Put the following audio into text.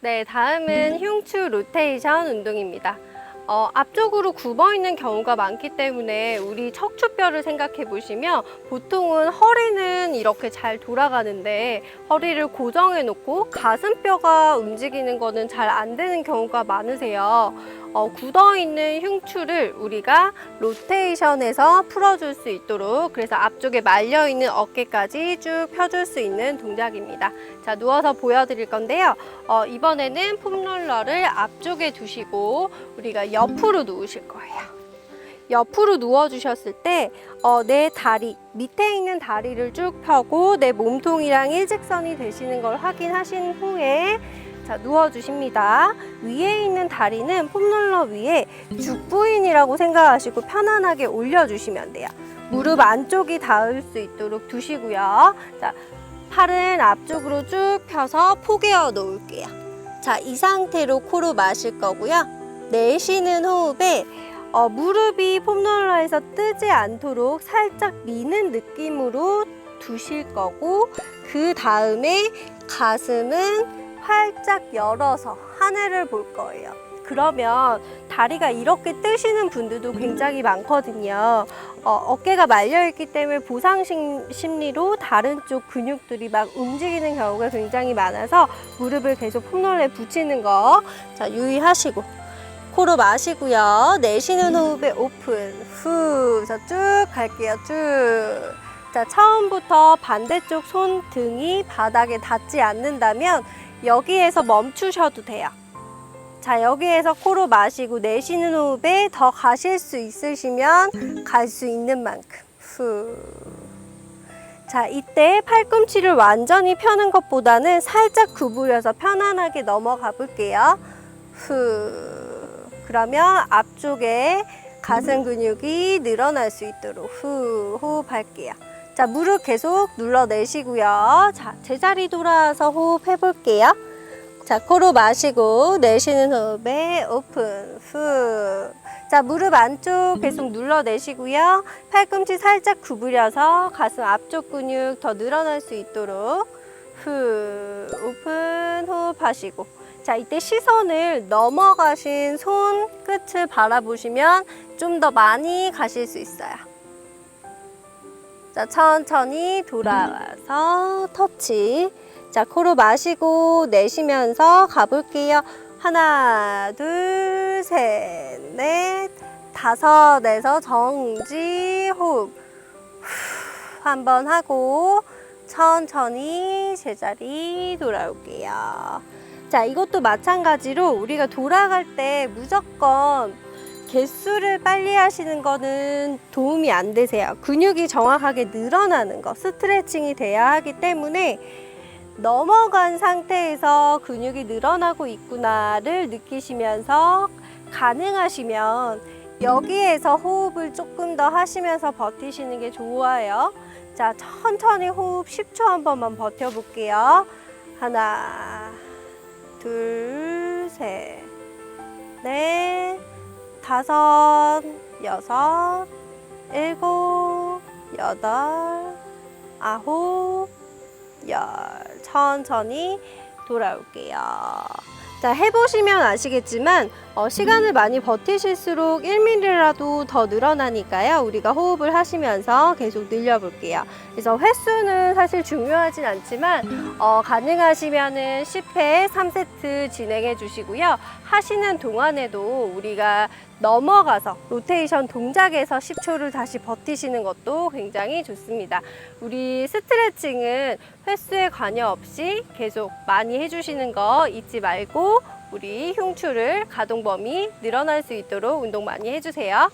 네, 다음은 흉추 로테이션 운동입니다. 어, 앞쪽으로 굽어 있는 경우가 많기 때문에 우리 척추뼈를 생각해 보시면 보통은 허리는 이렇게 잘 돌아가는데 허리를 고정해 놓고 가슴뼈가 움직이는 거는 잘 안 되는 경우가 많으세요. 어, 굳어 있는 흉추를 우리가 로테이션해서 풀어줄 수 있도록 그래서 앞쪽에 말려 있는 어깨까지 쭉 펴줄 수 있는 동작입니다. 자, 누워서 보여드릴 건데요. 어, 이번에는 폼롤러를 앞쪽에 두시고 우리가 옆으로 누우실 거예요. 옆으로 누워주셨을 때, 어, 내 다리, 밑에 있는 다리를 쭉 펴고 내 몸통이랑 일직선이 되시는 걸 확인하신 후에 자, 누워주십니다. 위에 있는 다리는 폼롤러 위에 죽부인이라고 생각하시고 편안하게 올려주시면 돼요. 무릎 안쪽이 닿을 수 있도록 두시고요. 자, 팔은 앞쪽으로 쭉 펴서 포개어 놓을게요. 자, 이 상태로 코로 마실 거고요. 내쉬는 호흡에 어, 무릎이 폼롤러에서 뜨지 않도록 살짝 미는 느낌으로 두실 거고 그 다음에 가슴은 활짝 열어서 하늘을 볼 거예요. 그러면 다리가 이렇게 뜨시는 분들도 굉장히 많거든요. 어, 어깨가 말려있기 때문에 보상 심- 심리로 다른 쪽 근육들이 막 움직이는 경우가 굉장히 많아서 무릎을 계속 폼롤러에 붙이는 거. 자, 유의하시고. 코로 마시고요. 내쉬는 호흡에 오픈. 후. 자, 쭉 갈게요. 쭉. 자, 처음부터 반대쪽 손 등이 바닥에 닿지 않는다면 여기에서 멈추셔도 돼요. 자, 여기에서 코로 마시고 내쉬는 호흡에 더 가실 수 있으시면 갈 수 있는 만큼. 후. 자, 이때 팔꿈치를 완전히 펴는 것보다는 살짝 구부려서 편안하게 넘어가 볼게요. 후. 그러면 앞쪽에 가슴 근육이 늘어날 수 있도록 후 호흡할게요. 자, 무릎 계속 눌러내시고요. 자, 제자리 돌아와서 호흡 해 볼게요. 자, 코로 마시고 내쉬는 호흡에 오픈 후. 자, 무릎 안쪽 계속 눌러내시고요. 팔꿈치 살짝 구부려서 가슴 앞쪽 근육 더 늘어날 수 있도록 후 오픈 호흡 하시고 자, 이때 시선을 넘어가신 손 끝을 바라보시면 좀 더 많이 가실 수 있어요. 자, 천천히 돌아와서 터치. 자, 코로 마시고 내쉬면서 가볼게요. 하나, 둘, 셋, 넷, 다섯에서 정지 호흡. 한번 하고 천천히 제자리 돌아올게요. 자, 이것도 마찬가지로 우리가 돌아갈 때 무조건 개수를 빨리 하시는 거는 도움이 안 되세요. 근육이 정확하게 늘어나는 거, 스트레칭이 돼야 하기 때문에 넘어간 상태에서 근육이 늘어나고 있구나를 느끼시면서 가능하시면 여기에서 호흡을 조금 더 하시면서 버티시는 게 좋아요. 자, 천천히 호흡 10초 한 번만 버텨볼게요. 하나, 둘, 셋, 넷, 다섯, 여섯, 일곱, 여덟, 아홉, 열. 천천히 돌아올게요. 자, 해보시면 아시겠지만, 어, 시간을 많이 버티실수록 1mm라도 더 늘어나니까요. 우리가 호흡을 하시면서 계속 늘려볼게요. 그래서 횟수는 사실 중요하진 않지만, 어, 가능하시면은 10회 3세트 진행해 주시고요. 하시는 동안에도 우리가 넘어가서 로테이션 동작에서 10초를 다시 버티시는 것도 굉장히 좋습니다. 우리 스트레칭은 횟수에 관여 없이 계속 많이 해주시는 거 잊지 말고 우리 흉추를 가동 범위 늘어날 수 있도록 운동 많이 해주세요.